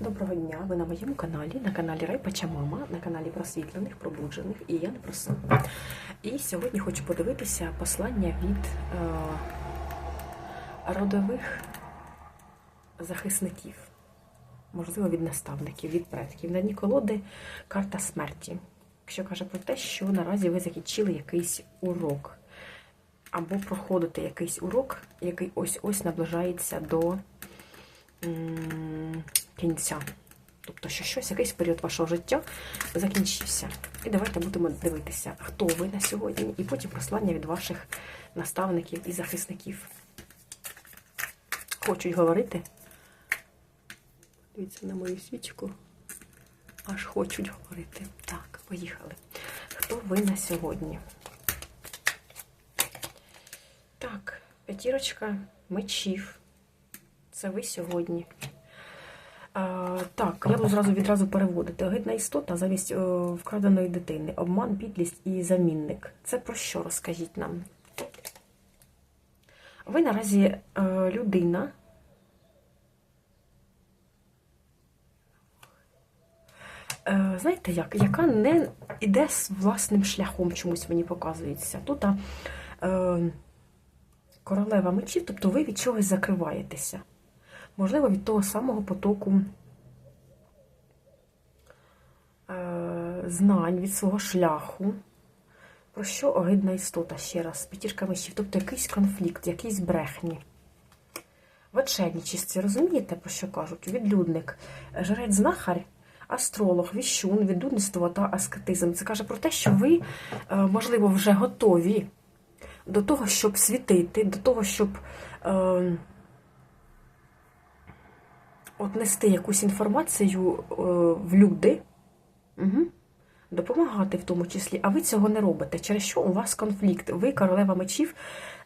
Доброго дня! Ви на моєму каналі, на каналі Райпача Мама, на каналі просвітлених, пробуджених і я не про. І сьогодні хочу подивитися послання від е, родових захисників, можливо, від наставників, від предків. На дні колоди карта смерті, що каже про те, що наразі ви закінчили якийсь урок. Або проходите якийсь урок, який ось-ось наближається до м, кінця. Тобто, що щось, якийсь період вашого життя закінчився. І давайте будемо дивитися, хто ви на сьогодні, і потім послання від ваших наставників і захисників. Хочуть говорити. Дивіться на мою свічку. Аж хочуть говорити. Так, поїхали. Хто ви на сьогодні? Так, п'ятірочка мечів. Це ви сьогодні. Так, я буду зразу відразу переводити. Огидна істота замість о, вкраденої дитини. Обман, підлість і замінник. Це про що розкажіть нам? Ви наразі е, людина. Е, знаєте як? Яка не йде з власним шляхом, чомусь мені показується. Тут е, королева мечів, тобто ви від чогось закриваєтеся. Можливо, від того самого потоку е, знань, від свого шляху. Про що огидна істота ще раз? П'ятірка мечів, тобто якийсь конфлікт, якийсь брехні. В очельничісті, розумієте, про що кажуть? Відлюдник, жрець знахар, астролог, віщун, відлюдництво та аскетизм. Це каже про те, що ви, е, можливо, вже готові до того, щоб світити, до того, щоб. Е, от нести якусь інформацію е, в люди, угу. допомагати в тому числі, а ви цього не робите. Через що у вас конфлікт? Ви, королева мечів,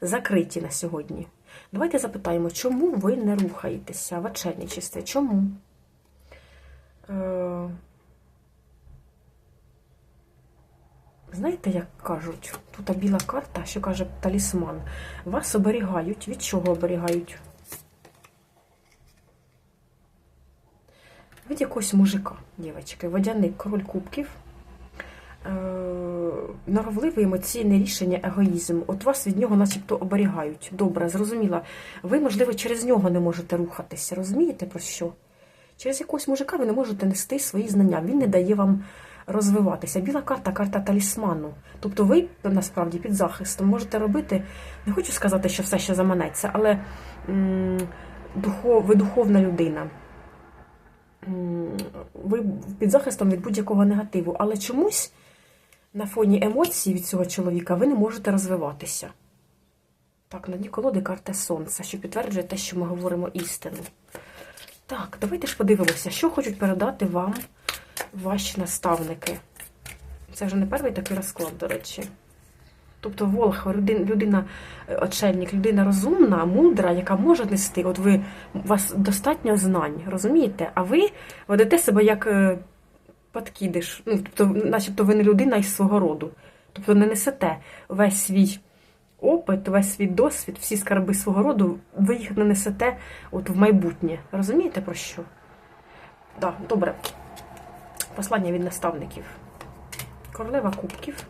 закриті на сьогодні. Давайте запитаємо, чому ви не рухаєтеся в очельничестві? Чому? Е, Знаєте, як кажуть, тут біла карта, що каже талісман. Вас оберігають. Від чого оберігають? Від якогось мужика, дівчатки, водяник, король кубків, е, норовливе емоційне рішення, егоїзм. От вас від нього начебто оберігають. Добре, зрозуміла. Ви, можливо, через нього не можете рухатися. Розумієте про що? Через якогось мужика ви не можете нести свої знання. Він не дає вам розвиватися. Біла карта карта талісману. Тобто ви насправді під захистом можете робити, не хочу сказати, що все ще заманеться, але м ви духовна людина ви під захистом від будь-якого негативу, але чомусь на фоні емоцій від цього чоловіка ви не можете розвиватися. Так, на дні колоди карта Сонця, що підтверджує те, що ми говоримо істину. Так, давайте ж подивимося, що хочуть передати вам ваші наставники. Це вже не перший такий розклад, до речі. Тобто Волх, людина, очельник, людина розумна, мудра, яка може нести. От ви у вас достатньо знань, розумієте? А ви ведете себе як е, подкидиш. Ну, тобто, начебто ви не людина із свого роду. Тобто не несете весь свій опит, весь свій досвід, всі скарби свого роду, ви їх не несете от в майбутнє. Розумієте про що? Так, добре. Послання від наставників. Королева кубків.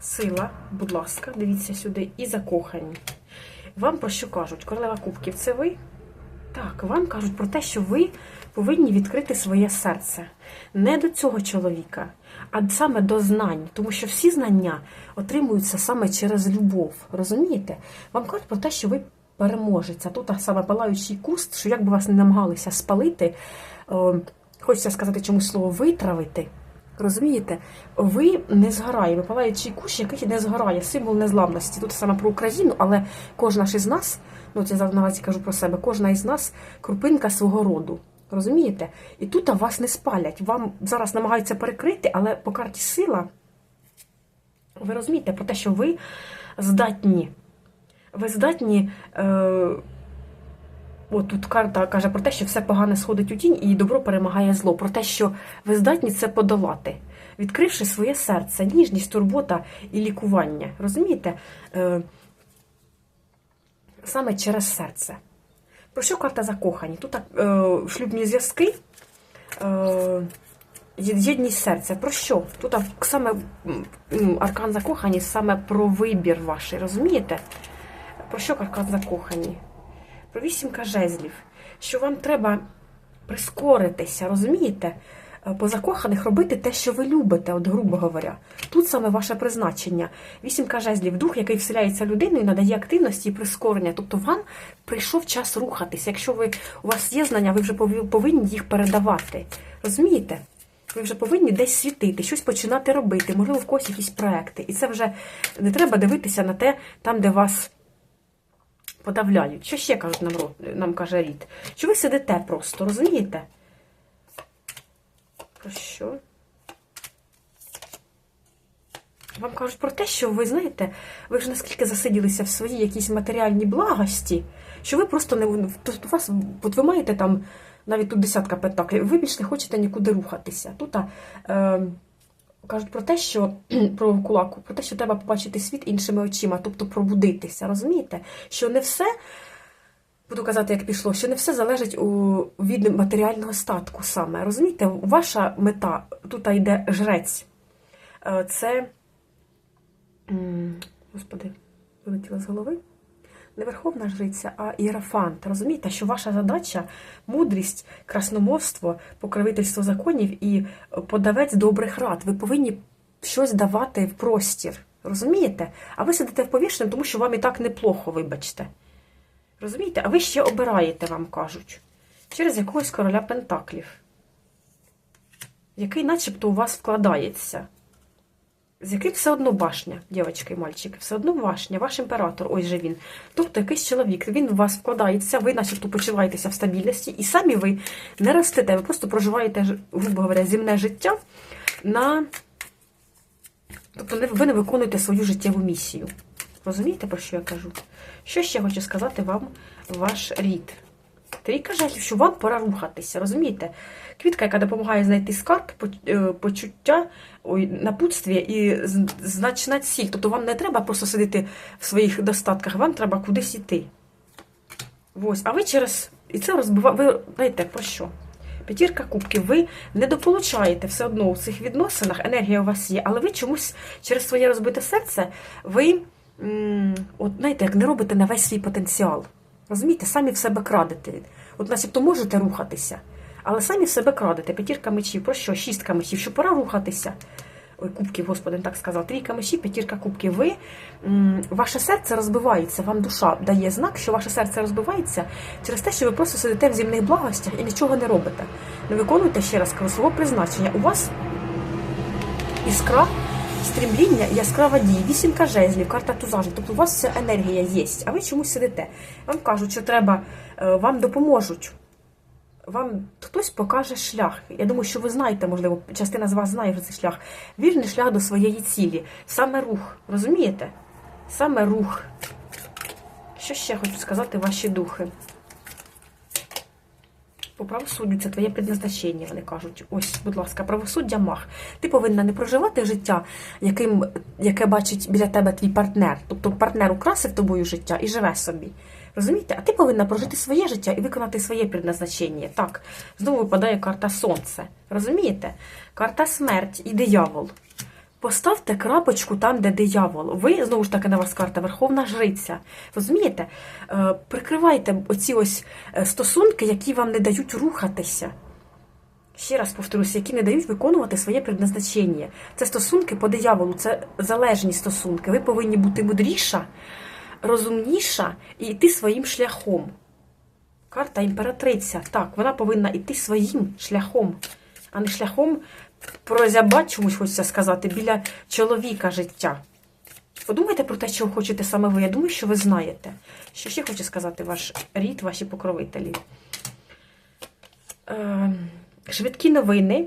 Сила, будь ласка, дивіться сюди, і закохані. Вам про що кажуть? Королева Кубків, це ви? Так, вам кажуть про те, що ви повинні відкрити своє серце. Не до цього чоловіка, а саме до знань. Тому що всі знання отримуються саме через любов. Розумієте? Вам кажуть про те, що ви переможеться. Тут саме палаючий куст, що як би вас не намагалися спалити, хочеться сказати чомусь слово витравити. Розумієте, ви не згорає, випалаючий кущ, який не згорає, символ незламності. Тут саме про Україну, але кожна ж із нас, ну це наразі кажу про себе, кожна із нас крупинка свого роду. Розумієте? І тут вас не спалять. Вам зараз намагаються перекрити, але по карті сила, ви розумієте про те, що ви здатні. Ви здатні. Е От тут карта каже про те, що все погане сходить у тінь і добро перемагає зло. Про те, що ви здатні це подолати, відкривши своє серце, ніжність, турбота і лікування. Розумієте? Е, Саме через серце. Про що карта закохані? Тут так, е, шлюбні зв'язки, Е, Єдність серця. Про що? Тут а, саме аркан закохані, саме про вибір ваш, розумієте? Про що аркан закохані? Про вісімка жезлів. Що вам треба прискоритися, розумієте? Е, По закоханих робити те, що ви любите, от грубо говоря. Тут саме ваше призначення. Вісімка жезлів, дух, який вселяється людиною, надає активності і прискорення. Тобто вам прийшов час рухатися. Якщо ви у вас є знання, ви вже повинні їх передавати. Розумієте? Ви вже повинні десь світити, щось починати робити, можливо, в когось якісь проекти. І це вже не треба дивитися на те, там, де вас подавляють. Що ще кажуть нам, нам каже рід? Що ви сидите просто, розумієте? Про що? Вам кажуть про те, що ви знаєте, ви вже наскільки засиділися в своїй якійсь матеріальній благості, що ви просто не вас, от ви маєте там навіть тут десятка пентаклів, ви більш не хочете нікуди рухатися. Тут е, кажуть про те, що про кулаку, про те, що треба побачити світ іншими очима, тобто пробудитися. Розумієте? Що не все. Буду казати, як пішло, що не все залежить у, від матеріального статку саме. Розумієте, ваша мета, тут йде жрець. Е, Це, господи, вилетіла з голови. Не верховна жриця, а іерафант. Розумієте, що ваша задача мудрість, красномовство, покровительство законів і подавець добрих рад. Ви повинні щось давати в простір. Розумієте? А ви сидите в повішеному, тому що вам і так неплохо, вибачте. Розумієте? А ви ще обираєте, вам кажуть, через якогось короля Пентаклів, який начебто у вас вкладається. З яким все одно башня, дівчатки і мальчики, все одно башня, ваш імператор, ось же він. Тобто якийсь чоловік, він у вас вкладається, ви начебто почуваєтеся в стабільності, і самі ви не ростете, ви просто проживаєте, грубо говоря, земне життя на. Тобто ви не виконуєте свою життєву місію. Розумієте, про що я кажу? Що ще хочу сказати вам ваш рід? Трійка жахів, що вам пора рухатися, розумієте? Квітка, яка допомагає знайти скарб, е, почуття, ой, напутстві і значна ціль. Тобто вам не треба просто сидіти в своїх достатках, вам треба кудись іти. Ось, а ви через. І це розбива... Ви знаєте про що? П'ятірка кубків, ви не дополучаєте все одно у цих відносинах, енергія у вас є, але ви чомусь через своє розбите серце, ви, от знаєте, як не робите на весь свій потенціал. Розумієте, самі в себе крадете. От начебто можете рухатися, але самі в себе крадете. П'ятірка мечів, про що? Шістка мечів, що пора рухатися. Ой, кубків, господи, так сказав. Трійка мечів, п'ятірка кубків. Ви, ваше серце розбивається, вам душа дає знак, що ваше серце розбивається через те, що ви просто сидите в земних благостях і нічого не робите. Не виконуєте ще раз свого призначення. У вас іскра, стрімління, яскрава дія, вісімка жезлів, карта тузажів. Тобто у вас вся енергія є, а ви чомусь сидите. Вам кажуть, що треба, е, вам допоможуть. Вам хтось покаже шлях. Я думаю, що ви знаєте, можливо, частина з вас знає вже цей шлях. Вільний шлях до своєї цілі. Саме рух. Розумієте? Саме рух. Що ще хочу сказати ваші духи? По правосуддю це твоє предназначення, вони кажуть. Ось, будь ласка, правосуддя мах. Ти повинна не проживати життя, яким, яке бачить біля тебе твій партнер. Тобто партнер украсив тобою життя і живе собі. Розумієте? А ти повинна прожити своє життя і виконати своє предназначення. Так, знову випадає карта Сонце. Розумієте? Карта смерть і диявол. Поставте крапочку там, де диявол. Ви, знову ж таки, на вас карта Верховна Жриця. Розумієте? Е, Прикривайте оці ось е, стосунки, які вам не дають рухатися. Ще раз повторюся, які не дають виконувати своє предназначення. Це стосунки по дияволу, це залежні стосунки. Ви повинні бути мудріша, розумніша і йти своїм шляхом. Карта імператриця. Так, вона повинна йти своїм шляхом, а не шляхом прозябать, чомусь хочеться сказати, біля чоловіка життя. Подумайте про те, чого хочете саме ви. Я думаю, що ви знаєте. Що ще хоче сказати ваш рід, ваші покровителі? Е, швидкі новини,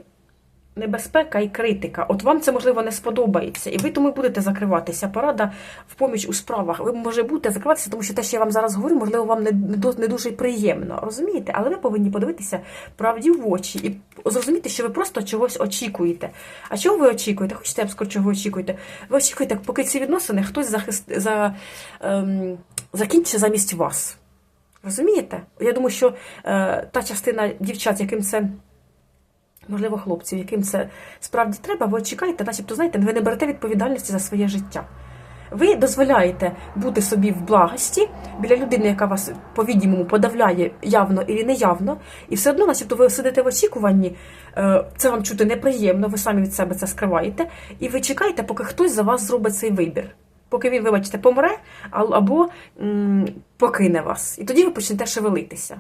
небезпека і критика. От вам це, можливо, не сподобається, і ви тому будете закриватися. Порада в поміч у справах. Ви може будете закриватися, тому що те, що я вам зараз говорю, можливо, вам не, не, дуже приємно. Розумієте? Але ви повинні подивитися правді в очі і зрозуміти, що ви просто чогось очікуєте. А чого ви очікуєте? Хочете, я б скажу, чого очікуєте? Ви очікуєте, поки ці відносини хтось захист, за, ем, закінчить замість вас. Розумієте? Я думаю, що е, та частина дівчат, яким це можливо, хлопців, яким це справді треба, ви чекаєте, начебто, знаєте, ви не берете відповідальності за своє життя. Ви дозволяєте бути собі в благості біля людини, яка вас по-відімому подавляє явно і неявно, і все одно, начебто, ви сидите в очікуванні, е, це вам чути неприємно, ви самі від себе це скриваєте, і ви чекаєте, поки хтось за вас зробить цей вибір. Поки він, вибачте, помре або м, покине вас. І тоді ви почнете шевелитися.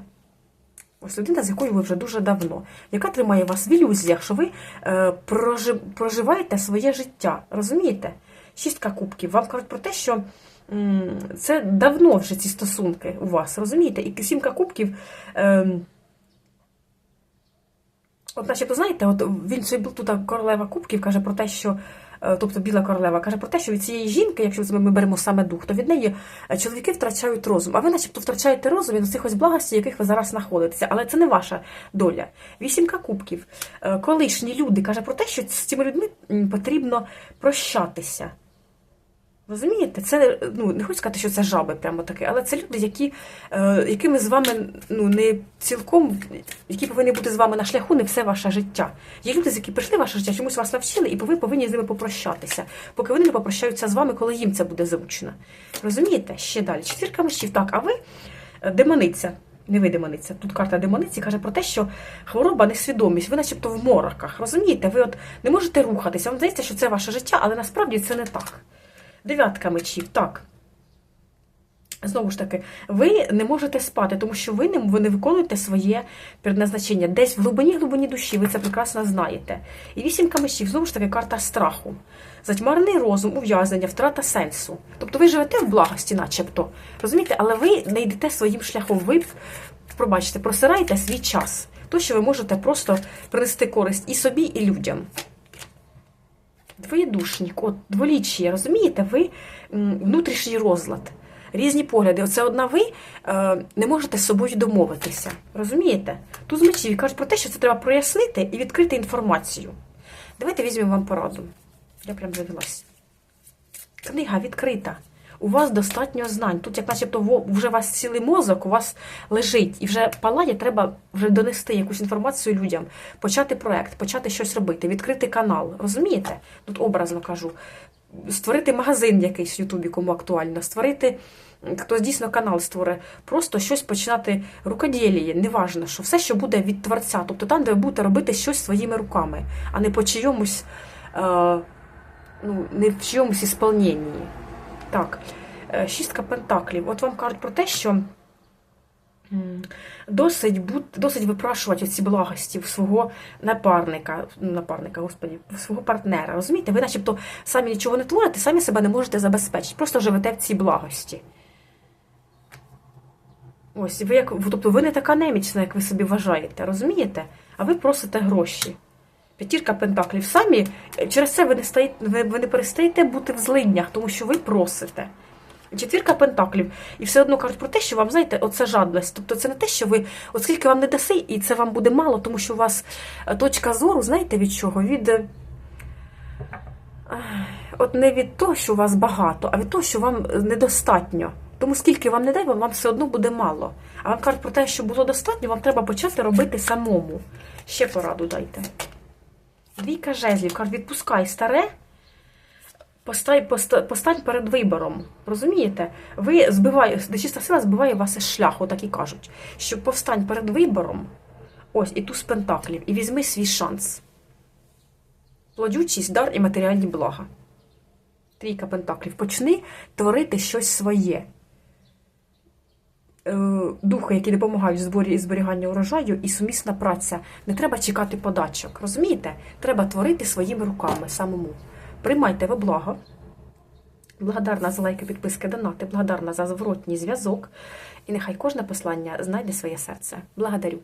Ось людина, з якою ви вже дуже давно, яка тримає вас в ілюзіях, що ви е, прожи- проживаєте своє життя. Розумієте? Шістка кубків. Вам кажуть про те, що це давно вже ці стосунки у вас, розумієте? І сімка кубків. Е, От, начебто, знаєте, от він собі тут королева кубків, каже про те, що. Е, Тобто біла королева каже про те, що від цієї жінки, якщо ми беремо саме дух, то від неї е, чоловіки втрачають розум. А ви, начебто, втрачаєте розум від цих ось благості, яких ви зараз знаходитеся. Але це не ваша доля. Вісімка кубків. Е, Колишні люди каже про те, що з цими людьми потрібно прощатися. Розумієте, це ну не хочу сказати, що це жаби прямо таке, але це люди, які, е, якими з вами ну не цілком, які повинні бути з вами на шляху не все ваше життя. Є люди, з які прийшли в ваше життя, чомусь вас навчили, і ви повинні з ними попрощатися, поки вони не попрощаються з вами, коли їм це буде зручно. Розумієте? Ще далі. Четвірка мечів. Так, а ви е, демониця. Не ви демониця. Тут карта демониці каже про те, що хвороба, несвідомість, ви начебто в мороках. Розумієте? Ви от не можете рухатися. Вам здається, що це ваше життя, але насправді це не так. Дев'ятка мечів, так. Знову ж таки, ви не можете спати, тому що ви не, ви не виконуєте своє предназначення. Десь в глибині глибині душі, ви це прекрасно знаєте. І вісімка мечів, знову ж таки, карта страху. Затьмарений розум, ув'язнення, втрата сенсу. Тобто ви живете в благості, начебто. Розумієте, але ви не йдете своїм шляхом. Ви, пробачте, просираєте свій час. То, що ви можете просто принести користь і собі, і людям. Двоєдушник, от дволіччя, розумієте, ви внутрішній розлад, різні погляди. Оце одна ви е, не можете з собою домовитися. Розумієте? Тут з мечів кажуть про те, що це треба прояснити і відкрити інформацію. Давайте візьмемо вам пораду. Я прям завелась. Книга відкрита. У вас достатньо знань. Тут, як начебто, вже у вас цілий мозок, у вас лежить, і вже палає, треба вже донести якусь інформацію людям, почати проект, почати щось робити, відкрити канал. Розумієте? Тут образно кажу. Створити магазин якийсь в Ютубі, кому актуально, створити, хтось дійсно канал створить, просто щось починати рукоділіє, неважно, що все, що буде від творця, тобто там, де ви будете робити щось своїми руками, а не по чийомусь, е, ну, не в чийомусь ісполненні. Так, е, шістка пентаклів. От вам кажуть про те, що досить досить випрашувати ці благості в свого напарника, напарника, господі, в свого партнера. Розумієте, ви начебто самі нічого не творите, самі себе не можете забезпечити, просто живете в цій благості. Ось, ви як, тобто ви не така немічна, як ви собі вважаєте, розумієте? А ви просите гроші. П'ятірка пентаклів. Самі е, через це ви не стаєте, ви, не перестаєте бути в злиднях, тому що ви просите. Четвірка пентаклів. І все одно кажуть про те, що вам, знаєте, оце жадність. Тобто це не те, що ви, оскільки вам не даси, і це вам буде мало, тому що у вас е, точка зору, знаєте, від чого? Від. е, От не від того, що у вас багато, а від того, що вам недостатньо. Тому скільки вам не дай, вам все одно буде мало. А вам кажуть про те, що було достатньо, вам треба почати робити самому. Ще пораду дайте. Двійка жезлів, кажуть, відпускай старе, постань, поста- постань перед вибором. Розумієте? Ви збиває, нечиста сила збиває вас із шляху, так і кажуть. Що повстань перед вибором, ось і туз пентаклів, і візьми свій шанс. Плодючість, дар і матеріальні блага. Трійка пентаклів. Почни творити щось своє. Е, Духи, які допомагають в зборі і зберіганню урожаю, і сумісна праця. Не треба чекати подачок. Розумієте? Треба творити своїми руками самому. Приймайте ви благо. Благодарна за лайки, підписки, донати, благодарна за зворотній зв'язок. І нехай кожне послання знайде своє серце. Благодарю.